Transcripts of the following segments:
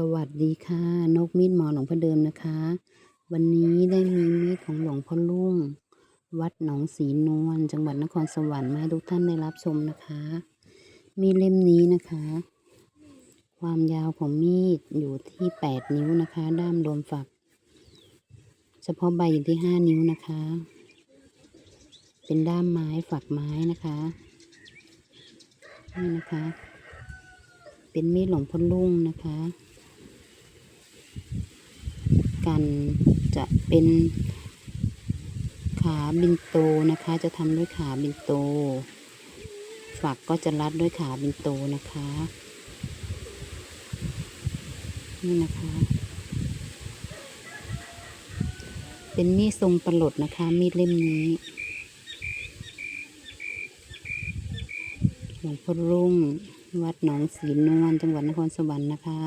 สวัสดีค่ะ นกมีดหมอหลวงพ่อเดิมนะคะ วันนี้ได้มีมีดของหลวงพ่อลุ่ง วัดหนองสีนวลจังหวัดนครสวรรค์มาให้ทุกท่านได้รับชมนะคะ มีเล่มนี้นะคะ ความยาวของมีดอยู่ที่8นิ้วนะคะ ด้ามรวมฝัก เฉพาะใบอยู่ที่5นิ้วนะคะ เป็นด้ามไม้ฝักไม้นะคะนี่นะคะ เป็นมีดหลวงพ่อลุ่งนะคะ กันจะเป็นขาบินโตนะคะ จะทำด้วยขาบินโต ฝักก็จะรัดด้วยขาบินโตนะคะ นี่นะคะ เป็นมีดทรงประหลดนะคะ มีดเล่มนี้หลวงพ่อรุ่ง วัดหนองสีนวลจังหวัดนครสวรรค์นะคะ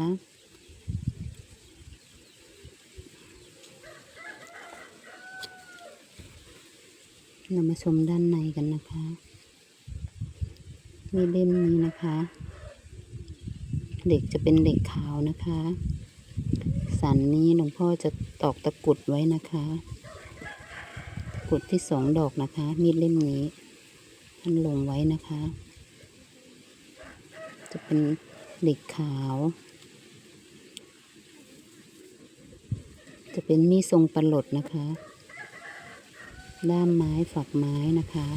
เรามาชมด้านในกันนะคะมีเล่มนี้นะคะเหล็กจะเป็นเหล็กขาวนะคะ สันนี้หลวงพ่อจะตอกตะกรุดไว้นะคะตะกุดที่สองดอกนะคะ มีดเล่มนี้ท่านลงไว้นะคะ จะเป็นเหล็กขาว จะเป็นมีดทรงประหลดนะคะ ด้ามไม้ฝักไม้นะคะ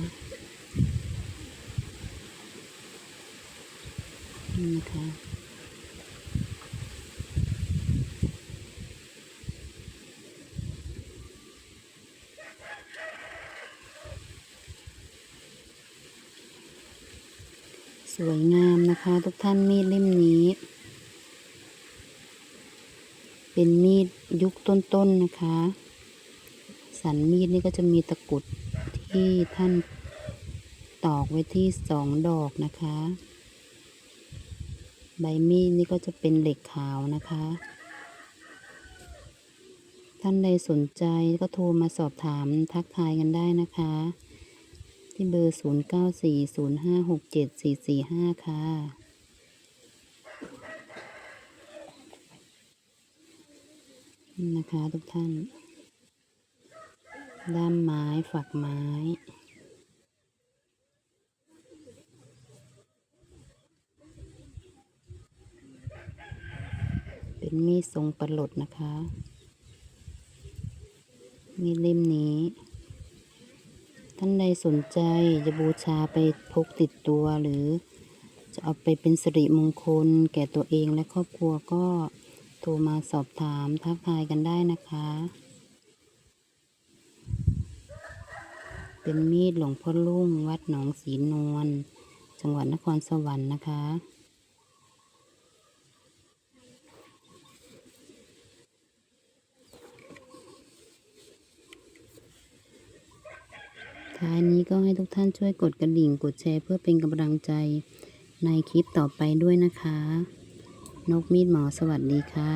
นี่นะคะสวยงามนะคะทุกท่านมีดเล่มนี้ เป็นมีดยุคต้นๆนนะคะ สันมีดนี่ก็จะมีตะกุดที่ท่านตอกไว้ที่สองดอกนะคะ ใบมีดนี่ก็จะเป็นเหล็กขาวนะคะ ท่านใดสนใจก็โทรมาสอบถามทักทายกันได้นะคะ ที่เบอร์ 0 9 4 0 5 6 7 4 4 5 ค่ะนี่นะคะทุกท่าน ด้ามไม้ฝักไม้ เป็นมีดทรงประหลดนะคะ มีดเล่มนี้ ท่านใดสนใจจะบูชาไปพกติดตัวหรือจะเอาไปเป็นสิริมงคล แก่ตัวเองและครอบครัวก็โทรมาสอบถามทักทายกันได้นะคะ เป็นมีดหลวงพ่อลุ่งวัดหนองสีนวลจังหวัดนครสวรรค์นะคะ ท้ายนี้ก็ให้ทุกท่านช่วยกดกระดิ่งกดแชร์เพื่อเป็นกำลังใจในคลิปต่อไปด้วยนะคะ นกมีดหมอสวัสดีค่ะ